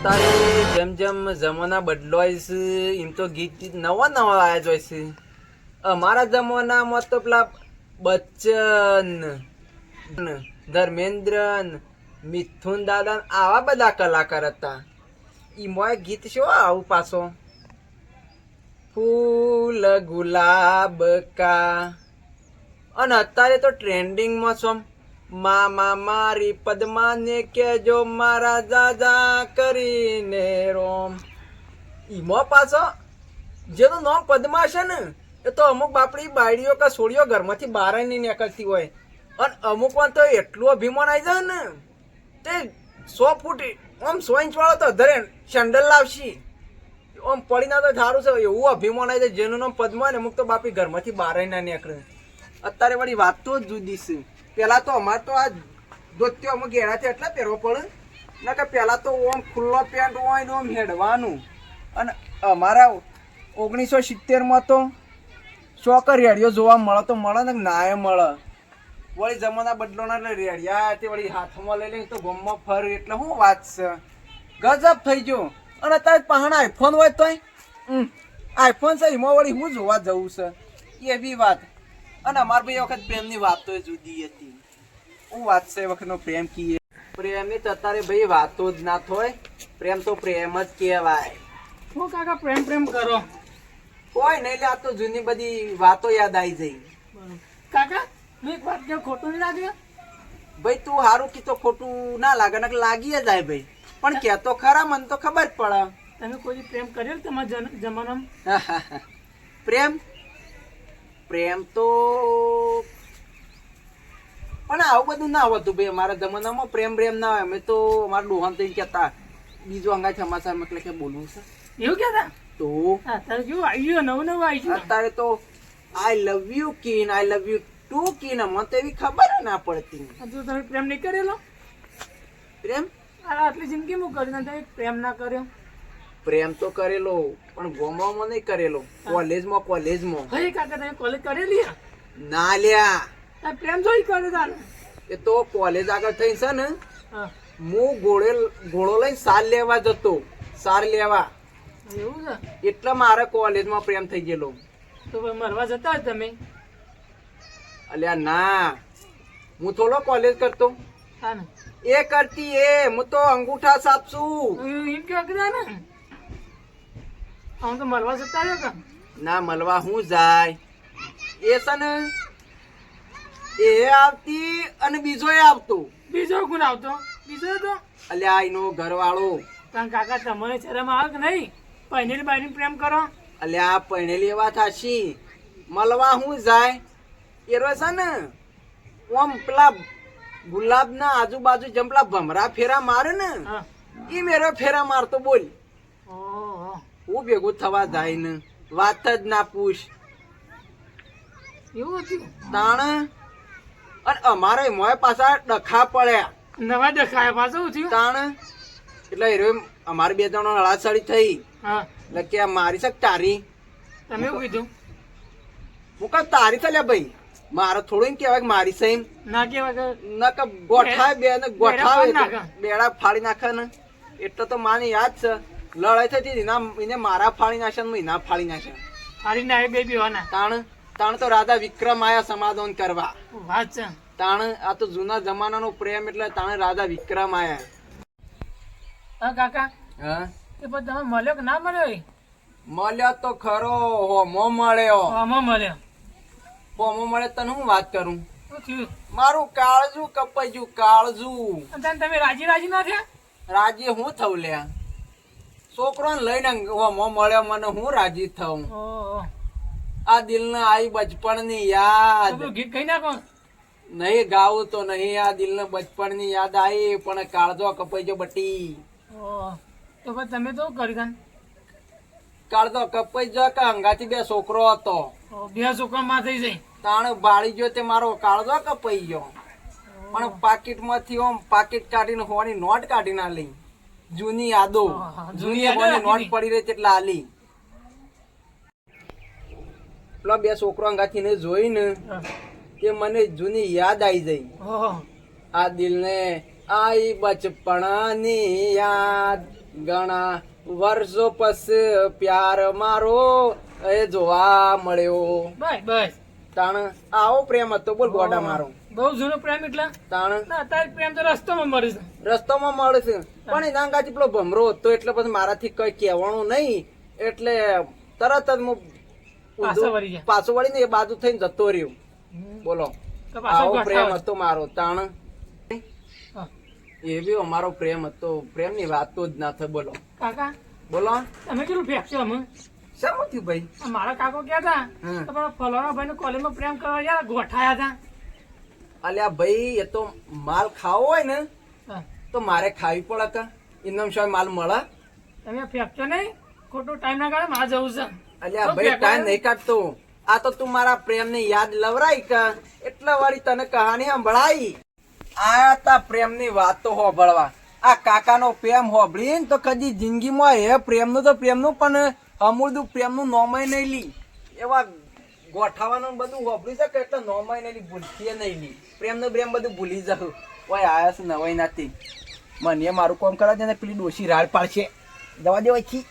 અત્યારે જેમ જેમ જમાના બદલાય છે, એમ તો ગીત નવા નવા આવ્યા જોય છે. અમારા જમાનામાં તો પેલા બચ્ચન ધર્મેન્દ્ર મિથુન દાદા આવા બધા કલાકાર હતા. એમાં ગીત શું આવું પાછો? ફૂલ ગુલાબ કા. અને અત્યારે તો ટ્રેન્ડિંગમાં છો. મામા મારી પદ્માને કેજો મારા દાદા કરીને રોમ. ઈમો પાછો, જેનું નામ પદ્મા છે ને, એ તો અમુક બાપડી બાયડીઓ કે છોડીઓ ઘરમાંથી બહાર નહીં નીકળતી હોય. અને અમુક પણ તો એટલું અભિમાન આવી જાય ને, તે સો ફૂટ આમ સો ઇંચ વાળો તો ધરે સેન્ડલ લાવશી. આમ પડી ના તો સારું છે, એવું અભિમાન આવી જાય, જેનું નામ પદ્મા ને અમુક તો બાપી ઘરમાંથી બહાર ના નીકળે. અત્યારે વળી વાત તો જુદી છે. પેલા તો અમારે તો આ ધોત્યો અમે ઘેરાથી એટલા પહેરવો પડે. ને કે પેલા તો ઓમ ખુલ્લો પેન્ટ હોય ને ઓમ હેડવાનું. અને અમારા ઓગણીસો સિત્તેરમાં તો ચોકર રેડિયો જોવા મળે તો મળે ને નાય મળે. વળી જમાના બદલોના એટલે રેડિયા તે વળી હાથમાં લઈ લઈને તો ગમમાં ફર એટલે શું વાત છે? ગજબ થઈ ગયો. અને અત્યારે પહાણ આઈફોન હોય તોય આઈફોન છે એમાં વળી હું જોવા જવું છે? એવી વાત. અને અમાર ભાઈ વખત પ્રેમની વાતો જુદી હતી. હું વાત છે વખતનો પ્રેમ કીએ. પ્રેમની તો અત્યારે ભાઈ વાતો જ ના થાય. પ્રેમ તો પ્રેમ જ કહેવાય. હું કાકા પ્રેમ પ્રેમ કરો. કોઈ નહીં આ તો જૂની બધી વાતો યાદ આવી જઈ કાકા મેં એક વાત ખોટું નહીં લાગ્યું ભાઈ તું હારું કીધું ખોટું ના લાગે ને લાગી જ જાય ભાઈ. પણ કે તો ખરા મને તો ખબર પડે. તમે કોઈ પ્રેમ કર્યો તમારા જમાનામાં? પ્રેમ? પ્રેમ તો પણ આવું બધું ના હોતું ભાઈ. અમારા જમાનામાં પ્રેમ પ્રેમ ના હોય. અમે તો અમારા ડોહાન તો કહેતા બીજું અંગા સમાચાર એટલે કે બોલવું છે. એવું કહેતા? તો? અત્યારે તારે કેવું આવી ગયું નવું નવું આવી ગયું અત્યારે તો આઈ લવ યુ કીન આઈ લવ યુ ટુ કીન અમે તો એવી ખબર ના પડતી. જો તમે પ્રેમ નહીં કરેલો? પ્રેમ? આટલી જિંદગી કરી તમે પ્રેમ ના કર્યો. પ્રેમ તો કરેલો પણ ગોમવામાં નહીં કરેલો. કોલેજમાં કોલેજમાં. હે કાકા તમે કોલેજ કરેલી? ના લ્યા. પ્રેમ જોઈ કરે તાને એ તો કોલેજ આગળ થઈ છે ને હું. ઘોડે ઘોડો લઈને સાર લેવા જતો. સાર લેવા. એવું છે? એટલે મારે કોલેજમાં પ્રેમ થઈ ગયેલો. તો મરવા જતા તમે? અલ્યા ના. હું થોડો કોલેજ કરતો. એ કરતી એ. હું તો અંગૂઠા સાપશું. એમ કે ને? આમ તો મળવા જતા રહ્યો કા? ના મળવા હું જાય? એ છે ને એ આવતી અને બીજો એ આવતો. બીજો કોણ આવતો? બીજો તો અલ્યા એનો ઘરવાળો. કારણ કાકા તમને શરમ આવે કે નહીં? પહેલી બાયની પ્રેમ કરો. અલ્યા પરણેલી વાત હાશી મળવા હું જાય? એરો છે ને ઓમ પેલા ગુલાબના આજુબાજુ જેમ પેલા ભમરા ફેરા મારે ને એ મેરો ફેરા મારતો બોલ. હું ભેગું થવા જાય ને વાત જ ના પૂછ. એવું હતું? તાણ અને અમારે મોય પાછા ડખા પડ્યા. નવા ડખા પાછું થયું? તાણ? એટલે હીરો અમારે બે ત્રણ હળાસળી થઈ. એટલે કે મારી શક તારી? તમે એવું કીધું? હું કઈ તારી થયા ભાઈ. મારે થોડું કેવાય મારી છે એમ. ના કેવાય ના કે ગોઠાય બે ને ગોઠાવે. બેડા ફાડી નાખે ને. એટલે તો માને યાદ છે. લડાઈ થતી હતી. એના એને મારા ફાડી નાખે ને એના ફાળી નાખે ફાળી ના બે બીવાના. તાણ તાણ તો રાધા વિક્રમ આયા સમાધાન કરવા. વાત છે. તાણ આ તો જૂના જમાનાનો પ્રેમ એટલે તાણે રાધા વિક્રમ આયા હા કાકા. હા? એ પછી તમે મળ્યો કે ના મળ્યો મળ્યો તો ખરો. હોમો મળ્યો. આમાં મળ્યો. હોમો મળે તને હું વાત કરું? મારું કાળજું કપાઈ ગયું કાળજું. તમે રાજી રાજી ના થયા? રાજી હું થવું લ્યા? છોકરોને લઈને મળ્યો મને હું રાજી થઉં? આ દિલના આઈ બચપણની યાદ. ગીત કઈ નાખો. નહીં ગાવું તો નહીં આ દિલને બચપણની યાદ આવી પણ કાળજો કપાઈ ગયો બટી. તો પછી તમે તો કરી કાળજો કપાઈ ગયો કે અંગાથી બે છોકરો હતો. બે છોકરા માં થઈ જાય. તાણ બાળી ગયો તે મારો કાળજો કપાઈ ગયો. પણ પાકીટમાંથી ઓમ પાકીટ કાઢીને હોવાની નોટ કાઢી ના લઈ. જૂની યાદો. જૂની યાદો નોટ પડી રહી છે એટલે આલી. પેલા બે છોકરો અંગાથી ને જોઈને. કે મને જૂની યાદ આવી જઈ આ દિલને આઈ બચપણાની યાદ. ઘણા વર્ષો પછી પ્યાર મારો એ જોવા મળ્યો. બસ તાણ આવો પ્રેમ હતો બોલ ગોડા મારો. બહુ જૂનો પ્રેમ એટલે? તાણ? ના અત્યારે પ્રેમ તો રસ્તામાં મળે છે રસ્તામાં મળે છે. પણ એના અંગાથી પેલો ભમરો હતો એટલે પછી મારાથી કઈ કહેવાનું નહીં. એટલે તરત જ હું પાછો વળીને એ બાજુ થઈને જતો રહ્યો. બોલો. આવો પ્રેમ હતો મારો. તાણ? હા. એ બી અમારો પ્રેમ હતો. વાત તો જ ના થાય. બોલો. કાકા? બોલો. તમે કેટલું ફેંકશો અમે શેમાં થયું ભાઈ? મારા કાકો ક્યાં હતા તમારા તો ભાઈ ફલાણા કોલેજમાં પ્રેમ કરવા ગયા ગોઠાયા હતા અલ્યા ભાઈ એ તો માલ ખાવો હોય ને તો મારે ખાવી પડે કા? ઇન્દમ શાહ માલ મળે? તમે ફેંકતો નહીં? ખોટો ટાઈમ ના કાઢે મારે જવું છે. અલ્યા ભાઈ ટાઈમ નહીં કાઢતો આ તો તું મારા પ્રેમ ને યાદ લવરાઈ કા? એટલા વાળી તને કહાની સંભળાઈ? આ તા પ્રેમની વાતો હોભળવા. આ કાકાનો પ્રેમ હોભળીને તો કદી જિંદગીમાં હે પ્રેમનું તો પ્રેમનું પણ અમૂળનું પ્રેમનું નોમય નહીં લી. એવા ગોઠાવાનું બધું હોભળી શકે એટલે નોમય નહીં ભૂલતી નહીં લી. પ્રેમનું પ્રેમ બધું ભૂલી જાઉં. ઓય, આયા છે નવાઈ નથી મને મારું કામ કરાવજે ને પેલી ડોશી રાડ પાડશે. દવા દેવાય છી